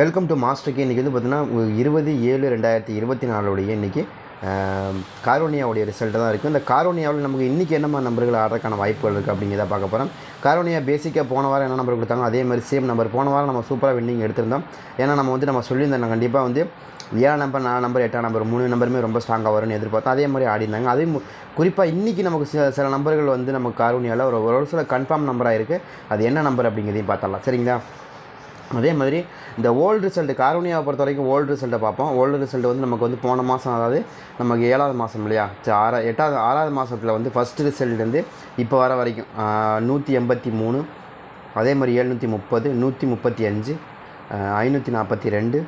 Welcome to மாஸ்டருக்கு இன்றைக்கி வந்து பார்த்தீங்கன்னா இருபது ஏழு ரெண்டாயிரத்தி இருபத்தி நாலுடைய இன்றைக்கி காரோனியாவுடைய ரிசல்ட்டு தான் இருக்குது இந்த காரோனியாவில் நமக்கு இன்றைக்கி என்னமா நம்பர்கள் ஆடுறதுக்கான வாய்ப்புகள் இருக்குது அப்படிங்கிறத பார்க்க போகிறோம் காரோனியா பேசிக்காக போன வாரம் என்ன நம்பர் கொடுத்தாங்க அதே மாதிரி சேம் நம்பர் போன வாரம் நம்ம சூப்பராக வின்னிங் எடுத்திருந்தோம். ஏன்னா நம்ம வந்து நம்ம சொல்லியிருந்தோம் கண்டிப்பாக வந்து ஏழு நம்பர் நாலு நம்பர் எட்டாம் நம்பர் மூணு நம்பருமே ரொம்ப ஸ்ட்ராங்காக வரும்னு எதிர்பார்த்தோம். அதே மாதிரி ஆடினாங்க அதே குறிப்பாக இன்றைக்கி நமக்கு சில சில நம்பர்கள் வந்து நம்ம காரோனியாவில் ஒரு ஒரு சில கன்ஃபார்ம் நம்பராக இருக்குது அது என்ன நம்பர் அப்படிங்கிறதையும் பார்த்தலாம் சரிங்களா? அதே மாதிரி இந்த ஓல்டு ரிசல்ட்டு காரோனியாவை பொறுத்த வரைக்கும் ஓல்டு ரிசல்ட்டை பார்ப்போம். ஓல்டு ரிசல்ட் வந்து நமக்கு வந்து போன மாதம் அதாவது நமக்கு ஏழாவது மாதம் இல்லையா? சரி, ஆறா எட்டாவது ஆறாவது மாதத்தில் வந்து ஃபஸ்ட்டு ரிசல்ட்லேருந்து இப்போ வர வரைக்கும் நூற்றி எண்பத்தி மூணு அதே மாதிரி எழுநூற்றி முப்பது நூற்றி முப்பத்தி அஞ்சு ஐநூற்றி நாற்பத்தி ரெண்டு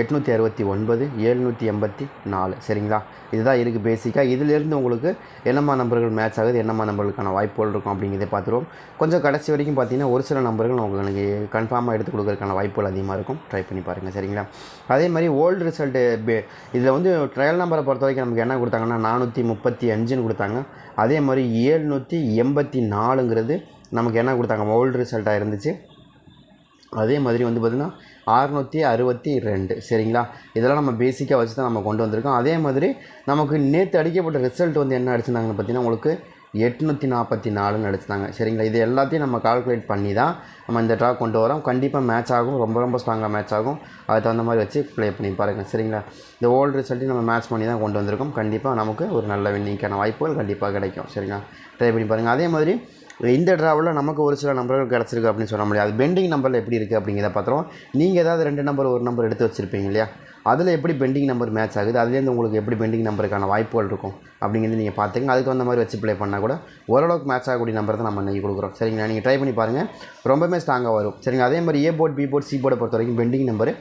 எட்நூற்றி அறுபத்தி ஒன்பது எழுநூற்றி எண்பத்தி நாலு. சரிங்களா? இதுதான் இருக்குது பேசிக்காக இதிலேருந்து உங்களுக்கு என்னம்மா நம்பர்கள் மேட்ச் ஆகுது என்னம்மா நம்பர்களுக்கான வாய்ப்புகள் இருக்கும் அப்படிங்கிறத பார்த்துருவோம். கொஞ்சம் கடைசி வரைக்கும் பார்த்தீங்கன்னா ஒரு சில நம்பர்கள் உங்களுக்கு கன்ஃபார்மாக எடுத்து கொடுக்குறதுக்கான வாய்ப்புகள் அதிகமாக இருக்கும். ட்ரை பண்ணி பாருங்கள் சரிங்களா? அதே மாதிரி ஓல்டு ரிசல்ட்டு இதில் வந்து ட்ரையல் நம்பரை பொறுத்த வரைக்கும் நமக்கு என்ன கொடுத்தாங்கன்னா நானூற்றி முப்பத்தி அஞ்சுன்னு கொடுத்தாங்க. அதே மாதிரி ஏழ்நூற்றி எண்பத்தி நாலுங்கிறது நமக்கு என்ன கொடுத்தாங்க? ஓல்டு ரிசல்ட்டாக இருந்துச்சு. அதே மாதிரி வந்து பார்த்திங்கன்னா அறுநூற்றி அறுபத்தி ரெண்டு. சரிங்களா? இதெல்லாம் நம்ம பேசிக்காக வச்சு தான் நம்ம கொண்டு வந்திருக்கோம். அதே மாதிரி நமக்கு நேற்று அடிக்கப்பட்ட ரிசல்ட் வந்து என்ன அடிச்சிருந்தாங்கன்னு பார்த்தீங்கன்னா உங்களுக்கு எட்நூற்றி நாற்பத்தி நாலுன்னு அடிச்சிருந்தாங்க. சரிங்களா? இது எல்லாத்தையும் நம்ம கால்குலேட் பண்ணி தான் நம்ம இந்த ட்ரா கொண்டு வரோம். கண்டிப்பாக மேட்ச் ஆகும். ரொம்ப ரொம்ப ஸ்ட்ராங்காக மேட்ச் ஆகும். அதுக்கு தகுந்த மாதிரி வச்சு ப்ளே பண்ணி பாருங்கள் சரிங்களா? இந்த ஓல்டு ரிசல்ட்டையும் நம்ம மேட்ச் பண்ணி தான் கொண்டு வந்திருக்கோம். கண்டிப்பாக நமக்கு ஒரு நல்ல வின்னிங்கான வாய்ப்புகள் கண்டிப்பாக கிடைக்கும். சரிங்களா? ட்ரை பண்ணி பாருங்கள் அதே மாதிரி இந்த ட்ராவலில் நமக்கு ஒரு சில நம்பர்கள் கிடச்சிருக்கு அப்படின்னு சொல்ல முடியாது. பெண்டிங் நம்பரில் எப்படி இருக்குது அப்படிங்கிறத பார்த்துருவோம். நீங்கள் ஏதாவது ரெண்டு நம்பர் ஒரு நம்பர் எடுத்து வச்சுருப்பீங்க இல்லையா? அதில் எப்படி பெண்டிங் நம்பர் மேட்ச் ஆகுது? அதுலேருந்து உங்களுக்கு எப்படி பெண்டிங் நம்பருக்கான வாய்ப்புகள் இருக்கும் அப்படிங்கிறது நீங்கள் பார்த்துங்க அதுக்கு தகுந்த மாதிரி வச்சு ப்ளே பண்ணால் கூட ஓரளவுக்கு மேட்ச் ஆகக்கூடிய நம்பர் தான் நம்ம இன்றைக்கி கொடுக்குறோம். சரிங்களா? நீங்கள் ட்ரை பண்ணி பாருங்கள் ரொம்பவே ஸ்ட்ராங்காக வரும். சரிங்க அதே மாதிரி A board B board C போர்டை பொறுத்த வரைக்கும் பெண்டிங் நம்பர்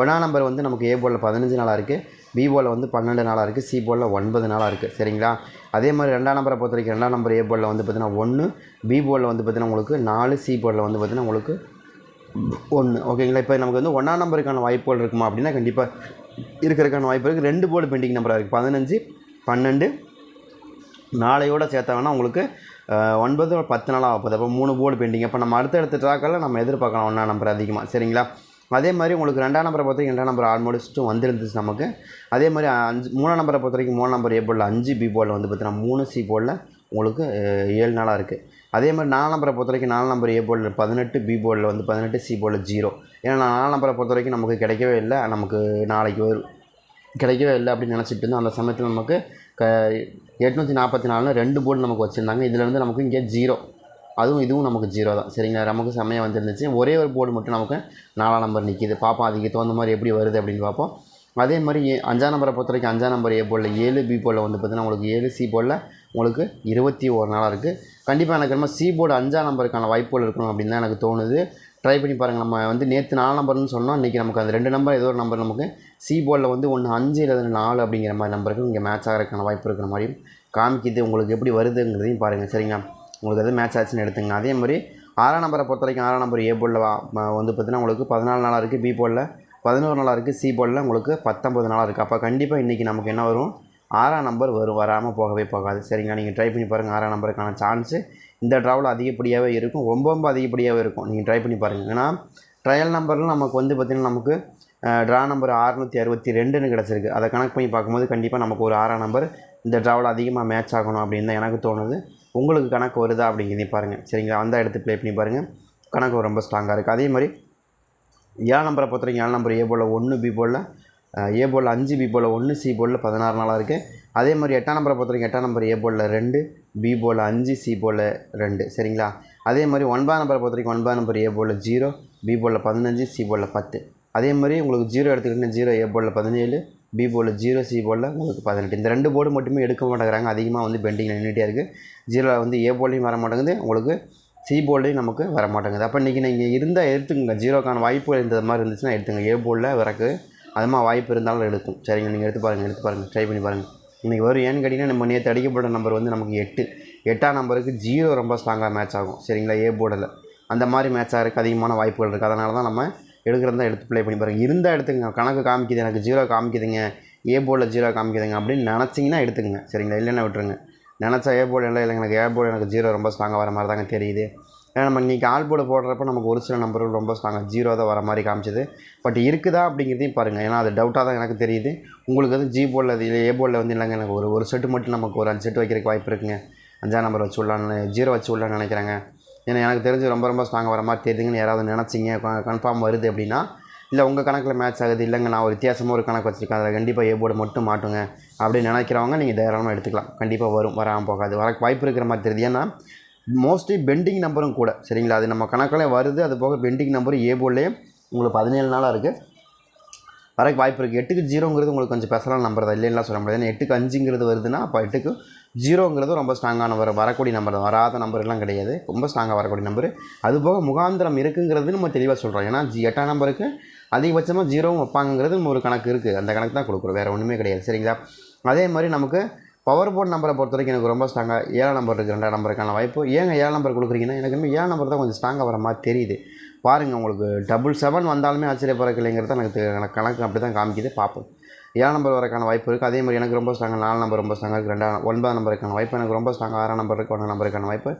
ஒன்றாம் நம்பர் வந்து நமக்கு ஏ போர்டில் பதினஞ்சு நாளாக இருக்குது பி வந்து பன்னெண்டு நாளாக இருக்குது சி போலில் ஒன்பது நாளாக இருக்குது சரிங்களா? அதே மாதிரி ரெண்டாம் நம்பரை பொறுத்த வரைக்கும் ரெண்டாம் நம்பர் ஏ போர்டில் வந்து பார்த்தீங்கன்னா ஒன்று பி போலில் வந்து பார்த்தீங்கன்னா உங்களுக்கு நாலு சி போலில் வந்து பார்த்தீங்கன்னா உங்களுக்கு ஒன்று ஓகேங்களா? இப்போ நமக்கு வந்து ஒன்றாம் நம்பருக்கான வாய்ப்புகள் இருக்குமா அப்படின்னா கண்டிப்பாக இருக்கிறதுக்கான வாய்ப்பு இருக்குது ரெண்டு போர்டு பெண்டிங் நம்பராக இருக்குது பதினஞ்சு பன்னெண்டு நாளையோடு சேர்த்தா வேணால் உங்களுக்கு ஒன்பது பத்து நாள் ஆகும் அப்போ மூணு போர்டு பெண்டிங் அப்போ நம்ம அடுத்தடுத்த ட்ராக்கில் நம்ம எதிர்பார்க்கலாம் ஒன்றாம் நம்பர் அதிகமாக சரிங்களா? அதே மாதிரி உங்களுக்கு ரெண்டாம் நம்பரை பொறுத்த வரைக்கும் ரெண்டாம் நம்பர் ஆல்மோஸ்ட்டும் வந்துருந்துச்சு நமக்கு. அதே மாதிரி அஞ்சு மூணாம் நம்பரை பொறுத்த வரைக்கும் மூணாம் நம்பர் ஏ போர்டில் அஞ்சு பி போர்டில் வந்து பார்த்தீங்கன்னா மூணு சி போர்டில் உங்களுக்கு ஏழு நாளாக இருக்குது அதே மாதிரி நாலு நம்பரை பொறுத்த வரைக்கும் நாலு நம்பர் ஏ போர்டில் பதினெட்டு பி போர்டில் வந்து பதினெட்டு சி போர்டில் ஜீரோ ஏன்னா நாலு நம்பரை பொறுத்த வரைக்கும் நமக்கு கிடைக்கவே இல்லை. நமக்கு நாளைக்கு வரும் கிடைக்கவே இல்லை அப்படின்னு நினச்சிட்டு இருந்தோம். அந்த சமயத்தில் நமக்கு க எட்நூற்றி நாற்பத்தி நாலு ரெண்டு போர்டு நமக்கு வச்சுருந்தாங்க. இதுலேருந்து நமக்கு இங்கே ஜீரோ அதுவும் இதுவும் நமக்கு ஜீரோ தான். சரிங்களா? நமக்கு செம்மையாக வந்துருந்துச்சு. ஒரே ஒரு போர்டு மட்டும் நமக்கு நாலாம் நம்பர் நிற்கிது பார்ப்போம் அதுக்கு தகுந்த மாதிரி எப்படி வருது அப்படின்னு பார்ப்போம். அதே மாதிரி அஞ்சாம் நம்பரை பொறுத்த வரைக்கும் அஞ்சாம் நம்பர் ஏ போர்டில் ஏழு பி போர்டில் வந்து பார்த்தீங்கன்னா உங்களுக்கு ஏழு சி போர்டில் உங்களுக்கு இருபத்தி ஒரு நாளாக இருக்குது கண்டிப்பாக எனக்கு நம்ம சி போர்டு அஞ்சாம் நம்பருக்கான வாய்ப்புகள் இருக்கணும் அப்படின்னு தான் எனக்கு தோணுது. ட்ரை பண்ணி பாருங்கள் நம்ம வந்து நேற்று நாலு நம்பர்னு சொன்னோம். இன்றைக்கி நமக்கு அந்த ரெண்டு நம்பர் ஏதோ ஒரு நம்பர் நமக்கு சி போர்டில் வந்து ஒன்று அஞ்சு இல்லை நாலு அப்படிங்கிற மாதிரி நம்பருக்கு இங்கே மேட்ச் ஆகிறதுக்கான வாய்ப்பு இருக்கிற மாதிரியும் காமிக்கிது. உங்களுக்கு எப்படி வருதுங்கிறதையும் பாருங்கள் சரிங்களா? உங்களுக்கு எது மேட்ச் ஆச்சுன்னு எடுத்துங்க. அதே மாதிரி ஆறாம் நம்பரை பொறுத்த வரைக்கும் ஆறாம் நம்பர் ஏ போர்டில் வந்து பார்த்தீங்கன்னா உங்களுக்கு பதினாலு நாளாக இருக்குது பி போர்டில் பதினோரு நாளாக இருக்குது சி போர்டில் உங்களுக்கு பத்தொம்பது நாளாக இருக்குது அப்போ கண்டிப்பாக இன்றைக்கி நமக்கு என்ன வரும்? ஆறாம் நம்பர் வரும். வராமல் போகவே போகாது. சரிங்களா? நீங்கள் ட்ரை பண்ணி பாருங்கள் ஆறாம் நம்பருக்கான சான்ஸு இந்த ட்ராவில் அதிகப்படியாகவே இருக்கும். ரொம்ப ரொம்ப அதிகப்படியாகவே இருக்கும். நீங்கள் ட்ரை பண்ணி பாருங்கள் ஏன்னா ட்ரையல் நம்பரில் நமக்கு வந்து பார்த்திங்கன்னா நமக்கு ட்ரா நம்பர் அறுநூற்றி அறுபத்தி ரெண்டுன்னு கிடச்சிருக்கு. அதை கணக்கு பண்ணி பார்க்கும்போது கண்டிப்பாக நமக்கு ஒரு ஆறாம் நம்பர் இந்த ட்ராவில் அதிகமாக மேட்ச் ஆகணும் அப்படின்னு தான் எனக்கு தோணுது. உங்களுக்கு கணக்கு வருதா அப்படிங்கிறதையும் பாருங்கள் சரிங்களா? அந்த எடுத்து ப்ளே பண்ணி பாருங்கள் கணக்கு ரொம்ப ஸ்ட்ராங்காக இருக்குது அதே மாதிரி ஏழு நம்பரை பொறுத்த வரைக்கும் ஏழு நம்பர் ஏ போல் ஒன்று பி போலில் ஏ போலில் அஞ்சு பி போலில் ஒன்று சி போலில் பதினாறு நாளாக இருக்குது அதே மாதிரி எட்டாம் நம்பரை பொறுத்த வரைக்கும் எட்டாம் நம்பர் ஏ போலில் ரெண்டு பி போலில் அஞ்சு சி போலில் ரெண்டு. சரிங்களா? அதே மாதிரி ஒன்பதாம் நம்பரை பொறுத்த வரைக்கும் ஒன்பதாம் நம்பர் ஏ போலில் ஜீரோ பி போலில் பதினஞ்சு சி போலில் பத்து. அதே மாதிரி உங்களுக்கு ஜீரோ எடுத்துக்கிட்டிங்கன்னா ஜீரோ ஏ போலில் பதினேழு பி போர்டில் ஜீரோ சி போர்டில் உங்களுக்கு பதினெட்டு. இந்த ரெண்டு போர்டு மட்டுமே எடுக்க மாட்டேங்கிறாங்க. அதிகமாக வந்து பெண்டிங் நின்றுட்டே இருக்குது ஜீரோவில் வந்து ஏ போர்ட்லையும் வர மாட்டேங்குது. உங்களுக்கு சி போர்டையும் நமக்கு வர மாட்டேங்குது. அப்போ இன்றைக்கி நீங்கள் இருந்தால் எடுத்துக்கங்க. ஜீரோக்கான வாய்ப்பு இருந்த மாதிரி இருந்துச்சுன்னா எடுத்துங்க. ஏ போர்டில் வரக்கு அதுமாதிரி வாய்ப்பு இருந்தாலும் எடுக்கும். சரிங்க நீங்கள் எடுத்து பாருங்கள் எடுத்து பாருங்கள் ட்ரை பண்ணி பாருங்கள் இன்றைக்கி வரும். ஏன்னு கேட்டிங்கன்னா நம்ம நேற்று அடிக்கப்பட்ட நம்பர் வந்து நமக்கு எட்டு. எட்டாம் நம்பருக்கு ஜீரோ ரொம்ப ஸ்ட்ராங்காக மேட்ச் ஆகும். சரிங்களா? ஏ போர்டில் அந்த மாதிரி மேட்ச் ஆகிறதுக்கு அதிகமான வாய்ப்புகள் இருக்குது அதனால தான் நம்ம எடுக்கிறதா எடுத்து ப்ளே பண்ணி பாருங்கள் இருந்தால் எடுத்துங்க கணக்கு காமிக்குது எனக்கு ஜீரோ காமிக்குதுங்க. ஏ போர்டில் ஜீரோ காமிக்குதுங்க அப்படின்னு நினச்சிங்கன்னா எடுத்துங்க சரிங்களா? இல்லைன்னா விட்டுருங்க. நினச்சா ஏ போர்டு இல்லை இல்லைங்க எனக்கு ஏ போர்டு எனக்கு ஜீரோ ரொம்ப ஸ்ட்ராங்காக வர மாதிரி தாங்க தெரியுது. ஏன்னா நம்ம இன்றைக்கி ஆல் போர்டு போடுறப்ப நமக்கு ஒரு சில நம்பர்கள் ரொம்ப ஸ்ட்ராங்காக ஜீரோ தான் வர மாதிரி காமிச்சது. பட் இருக்குதா அப்படிங்கிறதையும் பாருங்கள் ஏன்னா அது டவுட்டாக தான் எனக்கு தெரியுது. உங்களுக்கு வந்து ஜி போர்டில் அது இல்லை ஏ போர்டில் வந்து இல்லைங்க. எனக்கு ஒரு ஒரு செட்டு மட்டும் நமக்கு ஒரு அஞ்சு செட்டு வைக்கிறதுக்கு வாய்ப்பு இருக்குங்க. அஞ்சாம் நம்பர் வச்சு விடலான்னு ஜீரோ வச்சு விடலான்னு நினைக்கிறாங்க. ஏன்னா எனக்கு தெரிஞ்சு ரொம்ப ரொம்ப ஸ்ட்ராங்காக வர மாதிரி தெரியுதுங்கன்னு யாராவது நினச்சிங்க கன்ஃபார்ம் வருது அப்படின்னா இல்லை உங்கள் கணக்கில் மேட்ச் ஆகுது இல்லைங்க நான் ஒரு வித்தியாசமாக ஒரு கணக்கு வச்சுருக்கேன் அதில் கண்டிப்பாக ஏ போர்டு மட்டும் மாட்டுங்க அப்படின்னு நினைக்கிறவங்க நீங்கள் தாராளமாக எடுத்துக்கலாம். கண்டிப்பாக வரும் வராமல் போகாது. வர வாய்ப்பு இருக்கிற மாதிரி தெரியுது. ஏன்னா மோஸ்ட்லி பெண்டிங் நம்பரும் கூட சரிங்களா? அது நம்ம கணக்கில் வருது அது போக பெண்டிங் நம்பரும் ஏ போர்ட்லேயே உங்களுக்கு பதினேழு நாளாக இருக்குது வரக்கு வாய்ப்பு இருக்குது எட்டுக்கு ஜீரோங்கிறது உங்களுக்கு கொஞ்சம் ஸ்பெஷலான நம்பர் தான். இல்லைன்னா சொல்ல முடியாது. ஏன்னா எட்டுக்கு அஞ்சுங்கிறது வருதுன்னா அப்போ எட்டுக்கு ஜீரோங்கிறது ரொம்ப ஸ்ட்ராங்கான நம்பர் வரக்கூடிய நம்பர் தான். வராத நம்பர்லாம் கிடையாது. ரொம்ப ஸ்ட்ராங்காக வரக்கூடிய நம்பர் அது போக முகாந்திரம் இருக்குங்கிறது நம்ம தெளிவாக சொல்கிறோம் ஏன்னா ஜி எட்டாம் நம்பருக்கு அதிகபட்சமாக ஜீரோவும் வைப்பாங்கிறது நம்ம ஒரு கணக்கு இருக்குது அந்த கணக்கு தான் கொடுக்குறோம். வேறு ஒன்றுமே கிடையாது. சரிங்களா? அதே மாதிரி நமக்கு பவர் போர்ட் நம்பரை பொறுத்த வரைக்கும் எனக்கு ரொம்ப ஸ்ட்ராங்காக ஏழாம் நம்பர் இருக்குது ரெண்டாம் நம்பருக்கான வாய்ப்பு. ஏங்க ஏழாம் நம்பர் கொடுக்குறீங்கன்னா எனக்கு இன்னும் ஏழாம் நம்பர் தான் கொஞ்சம் ஸ்ட்ராங்காக வர மாதிரி தெரியுது. பாருங்கள் உங்களுக்கு டபுள் செவன் வந்தாலுமே ஆச்சரியப்படுறதில்லைங்கிறது இல்லைங்கிறது எனக்கு கணக்கு அப்படி தான் காமிக்குது. பார்ப்போம். ஏழாம் நம்பர் வரக்கான வாய்ப்பு இருக்குது அதே மாதிரி எனக்கு ரொம்ப ஸ்ட்ராங்காக நாலு நம்பர் ரொம்ப ஸ்ட்ராங்காக இருக்குது ரெண்டாம் ஒன்பதாம் நம்பருக்கான வாய்ப்பு. எனக்கு ரொம்ப ஸ்ட்ராங்காக ஆறாம் நம்பர் இருக்குது ஒன்றாம் நம்பருக்கான வாய்ப்பு.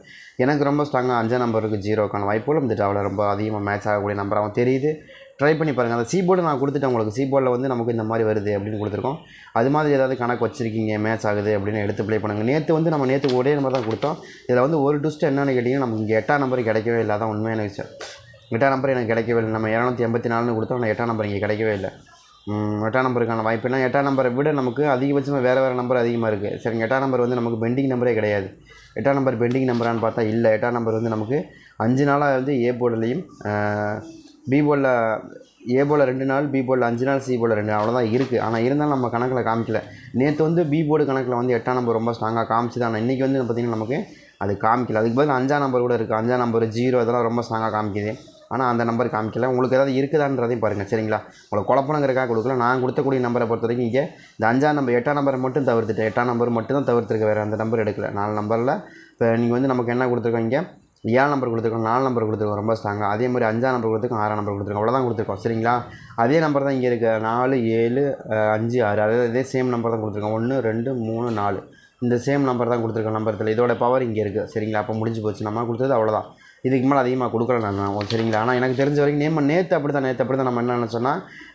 எனக்கு ரொம்ப ஸ்ட்ராங்காக அஞ்சாம் நம்பருக்கு ஜீரோக்கான வாய்ப்புகளும் இந்த டாவில் ரொம்ப அதிகமாக மேட்ச் ஆகக்கூடிய நம்பராகவும் தெரியுது. ட்ரை பண்ணி பாருங்கள் அந்த சீபோர்டு நான் கொடுத்துட்டேன் உங்களுக்கு. சீபோர்டில் வந்து நமக்கு இந்த மாதிரி வருது அப்படின்னு கொடுத்துருக்கோம். அது மாதிரி ஏதாவது கணக்கு வச்சுருக்கீங்க மேட்ச் ஆகுது அப்படின்னு எடுத்து ப்ளே பண்ணுங்கள் நேற்று வந்து நம்ம நேற்று ஒரே நம்பர் தான் கொடுத்தோம். இதில் வந்து ஒரு ட்விஸ்ட் என்னென்னு கேட்டிங்கன்னா நமக்கு இங்கே எட்டாம் நம்பர் கிடைக்கவே இல்லை. அதான் உண்மையான விஷயம். எட்டாம் நம்பர் எனக்கு கிடைக்கவே இல்லை. நம்ம இரநூத்தி எண்பத்தி நாலுன்னு கொடுத்தோம். ஆனால் எட்டாம் நம்பர் இங்கே கிடைக்கவே இல்லை. எட்டாம் நம்பருக்கான வாய்ப்பு. என்ன எட்டாம் நம்பரை விட நமக்கு அதிகபட்சமாக வேறு வேறு நம்பர் அதிகமாக இருக்குது சரிங்க எட்டாம் நம்பர் வந்து நமக்கு பெண்டிங் நம்பரே கிடையாது. எட்டாம் நம்பர் பெண்டிங் நம்பரான்னு பார்த்தா இல்லை. எட்டாம் நம்பர் வந்து நமக்கு அஞ்சு நாளாக வந்து ஏ போர்டுலேயும் பி போர்டில் ஏ போர்டில் ரெண்டு நாள் பி போர்டில் அஞ்சு நாள் சி போர்டில் ரெண்டு நாள். அவ்வளோதான் இருக்குது ஆனால் இருந்தாலும் நம்ம கணக்கில் காமிக்கல. நேற்று வந்து பி போர்டு கணக்கில் வந்து எட்டாம் நம்பர் ரொம்ப ஸ்ட்ராங்காக காமிச்சுது. ஆனால் இன்றைக்கி வந்து பார்த்திங்கன்னா நமக்கு அது காமிக்கல. அதுக்கு பதில் அஞ்சாம் நம்பர் கூட இருக்குது அஞ்சாம் நம்பர் ஜீரோ இதெல்லாம் ரொம்ப ஸ்ட்ராங்காக காமிக்குது. ஆனால் அந்த நம்பர் காமிக்கல. உங்களுக்கு ஏதாவது இருக்குதான்றதையும் பாருங்கள் சரிங்களா? உங்களை குழப்பணுங்கிறக்காக கொடுக்கல. நான் கொடுத்தக்கூடிய நம்பரை பொறுத்த வரைக்கும் இங்கே இந்த அஞ்சாம் நம்பர் எட்டாம் நம்பரை மட்டும் தவிர்த்துட்டேன். எட்டாம் நம்பர் மட்டும் தான் தவிர்த்துருக்க. வேறு அந்த நம்பர் எடுக்கல. நாலு நம்பரில் இப்போ நீங்கள் வந்து நமக்கு என்ன கொடுத்துருக்கோம் இங்கே? ஏழு நம்பர் கொடுத்துருக்கோம் நாலு நம்பர் கொடுத்துருக்கோம். ரொம்ப ஸ்ட்ராங்காக அதே மாதிரி அஞ்சாம் நம்பர் கொடுத்துருக்கோம் ஆறாம் நம்பர் கொடுத்துருக்கோம். அவ்வளோதான் கொடுத்துருக்கோம் சரிங்களா? அதே நம்பர் தான் இங்கே இருக்குது நாலு ஏழு அஞ்சு ஆறு. அதாவது இதே சேம் நம்பர் தான் கொடுத்துருக்கோம். ஒன்று ரெண்டு மூணு நாலு. இந்த சேம் நம்பர் தான் கொடுத்துருக்கோம் நம்பரத்தில் இதோட பவர் இங்கே இருக்குது சரிங்களா? அப்போ முடிஞ்சு போச்சு. நம்ம கொடுத்தது அவ்வளோதான் இதுக்கு மேலே அதிகமாக கொடுக்கல நான். சரிங்களா? ஆனால் எனக்கு தெரிஞ்ச வரைக்கும் நேம் நேற்று அப்படி தான் நேற்று அப்படி தான் நம்ம என்ன நினச்சோன்னா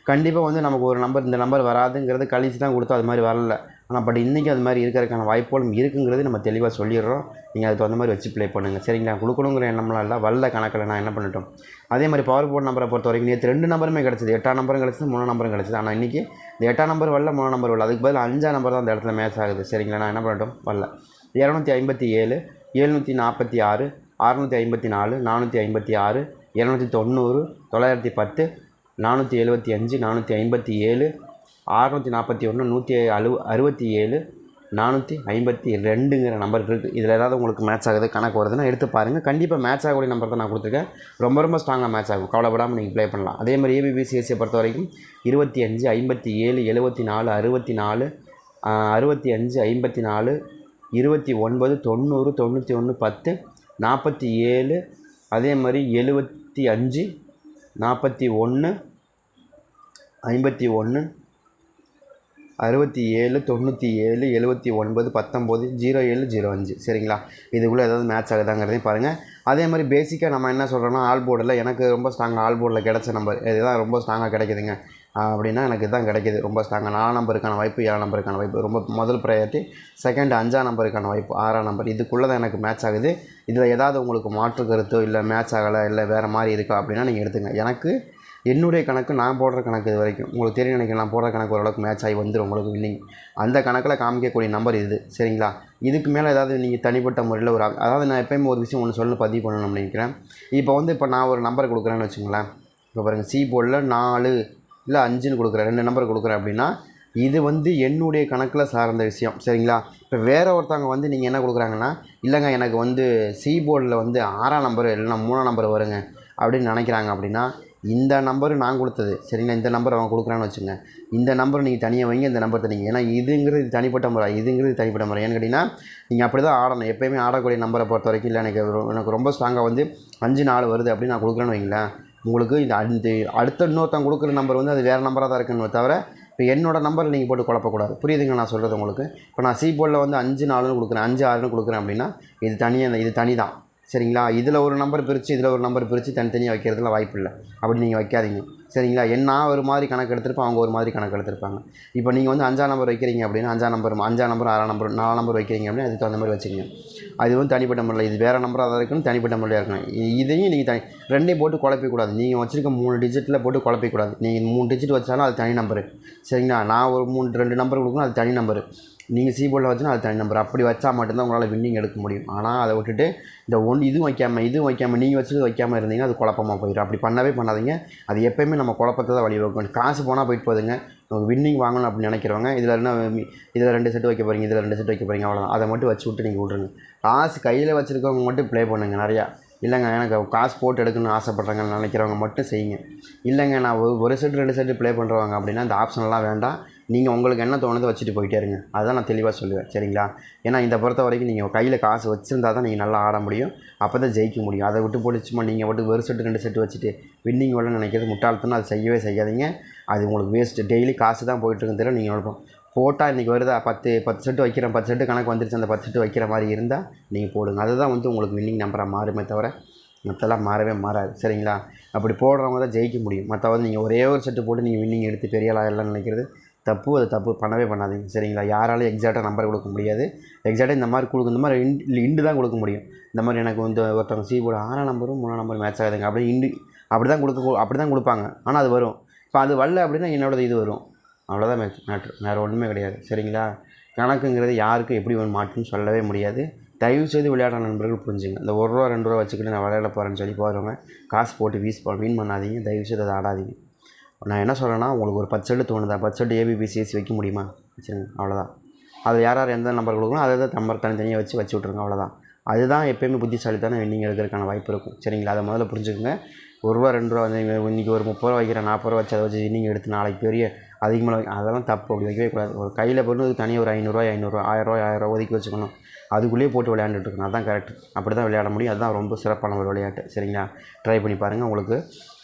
கண்டிப்பாக வந்து நமக்கு ஒரு நம்பர் இந்த நம்பர் வராதுங்கிறது கழிச்சு தான் கொடுத்தா அது மாதிரி வரல. ஆனால் பட் இன்றைக்கி அது மாதிரி இருக்கிறதுக்கான வாய்ப்புகளும் இருக்குங்கிறது நம்ம தெளிவாக சொல்லிடுறோம். நீங்கள் அதுக்கு தகுந்த மாதிரி வச்சு ப்ளே பண்ணுங்கள் சரிங்களா? கொடுக்கணுங்கிற எண்ணம்லாம் இல்லை. வரல கணக்கில் நான் என்ன பண்ணிட்டோம்? அதே மாதிரி பவர் போர்ட் நம்பரை பொறுத்த வரைக்கும் நேற்று ரெண்டு நம்பருமே கிடச்சிது. எட்டாம் நம்பரும் கிடச்சிது மூணு நம்பரும் கிடச்சிது. ஆனால் இன்றைக்கி இந்த எட்டாம் நம்பர் வரல மூணு நம்பர் வரல. அதுக்கு பதில் அஞ்சாம் நம்பர் தான் அந்த இடத்துல மேட்ச் ஆகுது. சரிங்களா? நான் என்ன பண்ணட்டும்? வரல. இரநூத்தி ஐம்பத்தி ஏழு எழுநூற்றி நாற்பத்தி ஆறு அறநூற்றி ஐம்பத்தி நாலு நானூற்றி ஐம்பத்தி ஆறு இரநூத்தி தொண்ணூறு தொள்ளாயிரத்தி பத்து நானூற்றி எழுபத்தி அஞ்சு நானூற்றி ஐம்பத்தி ஏழு அறநூற்றி நாற்பத்தி ஒன்று நூற்றி அழு அறுபத்தி ஏழு நானூற்றி ஐம்பத்தி ரெண்டுங்கிற நம்பர் இருக்குது இதில் ஏதாவது உங்களுக்கு மேட்ச் ஆகுது கணக்கு வருதுன்னா எடுத்து பாருங்கள் கண்டிப்பாக மேட்ச் ஆகக்கூடிய நம்பர் தான் நான் கொடுத்துருக்கேன். ரொம்ப ரொம்ப ஸ்ட்ராங்காக மேட்ச் ஆகும். கவலைப்படாமல் நீங்கள் ப்ளே பண்ணலாம். அதே மாதிரி ஏபிபிசிஎஸ்சியை பொறுத்த வரைக்கும் இருபத்தி அஞ்சு ஐம்பத்தி ஏழு எழுபத்தி நாலு அறுபத்தி நாலு அறுபத்தி அஞ்சு ஐம்பத்தி நாலு இருபத்தி ஒன்பது தொண்ணூறு தொண்ணூற்றி ஒன்று பத்து நாற்பத்தி ஏழு அதே மாதிரி எழுபத்தி அஞ்சு நாற்பத்தி ஒன்று ஐம்பத்தி ஒன்று அறுபத்தி ஏழு தொண்ணூற்றி ஏழு எழுபத்தி ஒன்பது பத்தொம்போது ஜீரோ ஏழு ஜீரோ அஞ்சு சரிங்களா? இதுக்குள்ளே ஏதாவது மேட்ச் ஆகுதாங்கிறதையும் பாருங்கள் அதே மாதிரி பேசிக்காக நம்ம என்ன சொல்கிறோன்னா ஆல் போர்டில் எனக்கு ரொம்ப ஸ்ட்ராங்காக ஆல் போர்டில் கிடச்ச நம்பர் இதுதான் ரொம்ப ஸ்ட்ராங்காக கிடைக்குதுங்க. அப்படின்னா எனக்கு இதுதான் கிடைக்குது. ரொம்ப ஸ்ட்ராங்காக நாலாம் நம்பருக்கான வாய்ப்பு ஏழாம் நம்பருக்கான வாய்ப்பு. ரொம்ப முதல் ப்ரையாரிட்டி செகண்ட் அஞ்சாம் நம்பருக்கான வாய்ப்பு. ஆறாம் நம்பர் இதுக்குள்ளே தான் எனக்கு மேட்ச் ஆகுது. இதில் ஏதாவது உங்களுக்கு மாற்று கருத்தோ இல்லை மேட்ச் ஆகலை இல்லை வேறு மாதிரி இருக்கா அப்படின்னா நீங்கள் எடுத்துங்க. எனக்கு என்னுடைய கணக்கு நான் போடுற கணக்கு இது வரைக்கும். உங்களுக்கு தெரியும் நினைக்கிறேன் நான் போடுற கணக்கு ஓரளவுக்கு மேட்ச் ஆகி வந்துடும் உங்களுக்கு வின்னிங் அந்த கணக்கில் காமிக்கக்கூடிய நம்பர் இது. சரிங்களா? இதுக்கு மேலே ஏதாவது நீங்கள் தனிப்பட்ட முறையில் ஒரு அதாவது நான் எப்பயுமே ஒரு விஷயம் ஒன்று சொல்லி பதிவு பண்ணணும்னு நினைக்கிறேன். இப்போ வந்து இப்போ நான் ஒரு நம்பர் கொடுக்குறேன்னு வச்சுங்களேன் இப்போ பாருங்கள் சி போர்டில் நாலு இல்லை அஞ்சுன்னு கொடுக்குறேன் ரெண்டு நம்பர் கொடுக்குறேன் அப்படின்னா இது வந்து என்னுடைய கணக்கில் சார்ந்த விஷயம். சரிங்களா? இப்போ வேறு ஒருத்தவங்க வந்து நீங்கள் என்ன கொடுக்குறாங்கன்னா இல்லைங்க எனக்கு வந்து சி போர்டில் வந்து ஆறாம் நம்பர் இல்லைன்னா மூணாம் நம்பர் வருங்க அப்படின்னு நினைக்கிறாங்க அப்படின்னா இந்த நம்பர் நான் கொடுத்தது. சரிங்களா? இந்த நம்பர் அவன் கொடுக்குறான்னு வச்சுங்க இந்த நம்பர் நீங்கள் தனியாக வைங்க இந்த நம்பர் தனிங்க. ஏன்னா இதுங்கிறது தனிப்பட்ட முறை இதுங்கிறது தனிப்பட்ட முறை. ஏன்னு கேட்டிங்கன்னா நீங்கள் அப்படி தான் ஆடணும். எப்போயுமே ஆடக்கூடிய நம்பரை பொறுத்த வரைக்கும் இல்லை எனக்கு எனக்கு ரொம்ப ஸ்ட்ராங்காக வந்து அஞ்சு நாலு வருது அப்படின்னு நான் கொடுக்குறேன்னு வைங்களேன். உங்களுக்கு இந்த அந்த அடுத்த இன்னொருத்தன் கொடுக்குற நம்பர் வந்து அது வேறு நம்பராக தான் இருக்குன்னு தவிர இப்போ என்னோடய நம்பரில் நீங்கள் போட்டு குழப்பக்கூடாது. புரியுதுங்க நான் சொல்கிறது உங்களுக்கு? இப்போ நான் சி போர்டில் வந்து அஞ்சு நாலுன்னு கொடுக்குறேன் அஞ்சு ஆறுன்னு கொடுக்குறேன் அப்படின்னா இது தனியாக இது தனி தான் சரிங்களா? இதில் ஒரு நம்பர் பிரித்து இதில் ஒரு நம்பர் பிரித்து தனித்தனியாக வைக்கிறதுல வாய்ப்பு இல்லை. அப்படி நீங்கள் வைக்காதீங்க. சரிங்களா? என்ன ஒரு மாதிரி கணக்கு எடுத்திருப்பேன் அவங்க ஒரு மாதிரி கணக்கு எடுத்திருப்பாங்க. இப்போ நீங்கள் வந்து அஞ்சாம் நம்பர் வைக்கிறீங்க அப்படின்னா அஞ்சாம் நம்பர் அஞ்சாம் நம்பர் ஆறாம் நம்பர் நாலாம் நம்பர் வைக்கிறீங்க அப்படின்னா அதுக்கு தகுந்த மாதிரி வச்சுக்கோங்க. அது வந்து தனிப்பட்ட முறையில் இது வேறு நம்பராக தான் இருக்கணும் தனிப்பட்ட முறையாக இருக்கணும். இதையும் நீங்கள் தனி ரெண்டையும் போட்டு குழப்பிக்கூடாது. நீங்கள் வச்சுருக்க மூணு டிஜிட்டில் போட்டு குழப்பிக்கூடாது. நீங்கள் மூணு டிஜிட் வச்சாலும் அது தனி நம்பரு சரிங்களா? நான் ஒரு மூணு ரெண்டு நம்பர் கொடுக்கணும் அது தனி நம்பரு நீங்கள் சீபோர்டில் வச்சுனா அது தனி நம்பர் அப்படி வச்சா மட்டும்தான் உங்களால் வின்னிங் எடுக்க முடியும். ஆனால் அதை விட்டுட்டு இந்த ஒன் இதுவும் வைக்காமல் இதுவும் வைக்காமல் நீங்கள் வச்சது வைக்காமல் இருந்தீங்கன்னா அது குழப்பமாக போயிடும். அப்படி பண்ணவே பண்ணாதீங்க. அது எப்பயுமே நம்ம குழப்பத்தை தான் வழிவகுக்கும். காசு போனால் போயிட்டு போதுங்க. வின்னிங் வாங்கணும் அப்படின்னு நினைக்கிறவங்க இதில் என்ன இதில் ரெண்டு செட் வைக்க போகிறீங்க இதில் ரெண்டு செட் வைக்க போகிறீங்க அவ்வளோதான் அதை மட்டும் வச்சு விட்டு நீங்கள் விட்ருங்க காசு கையில் வச்சுருக்கவங்க மட்டும் ப்ளே பண்ணுங்க நிறையா. இல்லைங்க எனக்கு காசு போட்டு எடுக்கணும்னு ஆசைப்பட்றாங்கன்னு நினைக்கிறவங்க மட்டும் செய்யுங்க. இல்லைங்க நான் ஒரு ஒரு ரெண்டு செட்டு ப்ளே பண்ணுறவங்க அப்படின்னா இந்த ஆப்ஷன்லாம் வேண்டாம். நீங்கள் உங்களுக்கு என்ன தோணுதோ வச்சுட்டு போயிட்டே இருங்க. அதுதான் நான் தெளிவாக சொல்லுவேன். சரிங்களா? ஏன்னா இந்த பொறுத்த வரைக்கும் நீங்கள் கையில் காசு வச்சுருந்தா தான் நீங்கள் நல்லா ஆட முடியும். அப்போ தான் ஜெயிக்க முடியும். அதை விட்டு போட்டு சும்மா நீங்கள் விட்டு ஒரு செட்டு ரெண்டு செட்டு வச்சுட்டு வின்னிங் வரல நினைக்கிறது முட்டாள்தான் அது செய்யவே செய்யாதீங்க. அது உங்களுக்கு வேஸ்ட்டு டெய்லி காசு தான் போயிட்டுருக்குன்னு தெரியல. நீங்கள் நினைப்போம். போட்டால் இன்றைக்கி வருதா? பத்து பத்து செட்டு வைக்கிறேன். பத்து செட்டு கணக்கு வந்துருச்சு. அந்த பத்து செட்டு வைக்கிற மாதிரி இருந்தால் நீங்கள் போடுங்க. அதுதான் வந்து உங்களுக்கு வின்னிங் நம்பராக மாறுமே தவிர மற்றெல்லாம் மாறவே மாறாது. சரிங்களா? அப்படி போடுறவங்க தான் ஜெயிக்க முடியும். மற்றவங்க நீங்கள் ஒரே ஒரு செட்டு போட்டு நீங்கள் வின்னிங் எடுத்து பெரிய ஆளா எல்லாம் நினைக்கிறது தப்பு அது தப்பு. பண்ணவே பண்ணாதீங்க. சரிங்களா? யாராலும் எக்ஸாக்டாக நம்பர் கொடுக்க முடியாது. எக்ஸாக்டாக இந்த மாதிரி கொடுக்க இந்த மாதிரி இண்டு இண்டு தான் கொடுக்க முடியும். இந்த மாதிரி எனக்கு வந்து ஒருத்தவங்க சி போட ஆறாம் நம்பரும் மூணாம் நம்பரும் மேட்ச் ஆகுதுங்க. அப்படி இண்டு அப்படி தான் கொடுக்க அப்படி தான் கொடுப்பாங்க. ஆனால் அது வரும். இப்போ அது வரல அப்படின்னா என்னோடது இது வரும். அவ்வளோதான் மேட்ச் மேட்ரு வேறு ஒன்றுமே கிடையாது. சரிங்களா? கணக்குங்கிறது யாருக்கும் எப்படி வேணும் மாட்டுன்னு சொல்லவே முடியாது. தயவு செய்து விளையாடுற நண்பர்கள் புரிஞ்சுங்க. இந்த ஒரு ரூபா ரெண்டு ரூபா வச்சுக்கிட்டு நான் விளையாட போகிறேன்னு சொல்லி போகிறவங்க காசு போட்டு வீஸ் வீண் பண்ணாதீங்க. தயவு செய்து அதை ஆடாதீங்க. நான் என்ன சொல்கிறேன்னா உங்களுக்கு ஒரு பத்து செட்டு தோணுதா? பத்து செட்டு ஏபிபிசிஎஸ் வைக்க முடியுமா? வச்சுருங்க அவ்வளோதான் அதில் யார் யார் எந்த நம்பர் கொடுக்கணும் அதை தான் நம்பர் தனித்தனியாக வச்சு வச்சு விட்ருங்க அவ்வளோதான் அதுதான் எப்போயுமே புத்திசாலித்தான நீங்கள் எடுக்கிறதுக்கான வாய்ப்பு இருக்கும். சரிங்களா? அதை முதல்ல புரிஞ்சுக்கோங்க. ஒரு ரூபா ரெண்டு ரூபா இன்றைக்கி ஒரு முப்பது ரூபா வைக்கிறேன் நாற்பது ரூபா வச்சு அதை வச்சு நீங்கள் எடுத்து நாளைக்கு பெரிய அதிகமாக அதெல்லாம் தப்பு அப்படி வைக்கவே கூடாது. ஒரு கையில் போட்டு தனியாக ஒரு ஐநூறுரூவா ஐநூறுரூவா ஆயிரரூவா ஆயிரரூவா ஒதுக்கி வச்சுக்கணும். அதுக்குள்ளேயே போட்டு விளையாண்டுட்டு இருக்கணும் அதுதான் கரெக்ட் அப்படி தான் விளையாட முடியும். அதுதான் ரொம்ப சிறப்பான ஒரு விளையாட்டு. சரிங்களா? ட்ரை பண்ணி பாருங்கள் உங்களுக்கு.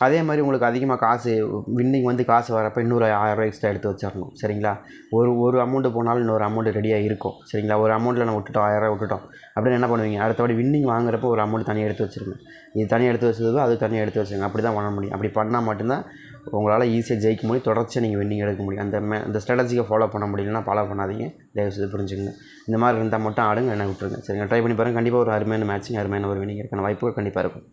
அதே மாதிரி உங்களுக்கு அதிகமாக காசு வின்னிங் வந்து காசு வரப்போ இன்னொரு ஆயிரரூவா எக்ஸ்ட்ரா எடுத்து வச்சிடணும். சரிங்களா? ஒரு ஒரு அமௌண்ட்டு போனாலும் இன்னொரு அமௌண்ட் ரெடியாக இருக்கும் சரிங்களா? ஒரு அமௌண்ட்டில் நம்ம விட்டுட்டோம் ஆயிரரூவா விட்டுட்டோம். அப்படின்னு என்ன பண்ணுவீங்க? அடுத்தபடி வின்னிங் வாங்குறப்போ ஒரு அமௌண்ட் தனியாக எடுத்து வச்சுருங்க இது தனியாக எடுத்து வச்சது அது தனியாக எடுத்து வச்சுருங்க அப்படி தான் பண்ண முடியும். அப்படி பண்ணால் மட்டும்தான் உங்களால் ஈஸியாக ஜெயிக்க முடியும். தொடர்ச்சியாக நீங்கள் வின்னிங் எடுக்க முடியும். அந்த மே அந்த ஸ்ட்ராட்டஜியை ஃபாலோ பண்ண முடியலன்னா ஃபாலோ பண்ணாதீங்க. தயவு செய்து புரிஞ்சுங்க இந்த மாதிரி இருந்தால் மட்டும் ஆடுங்க என்ன விட்டுருங்க. சரிங்க ட்ரை பண்ணி பாருங்கள் கண்டிப்பாக ஒரு அருமையான மேட்சிங் அருமையான ஒரு வின்னிங் இருக்கான வாய்ப்புகள் கண்டிப்பாக இருக்கும்.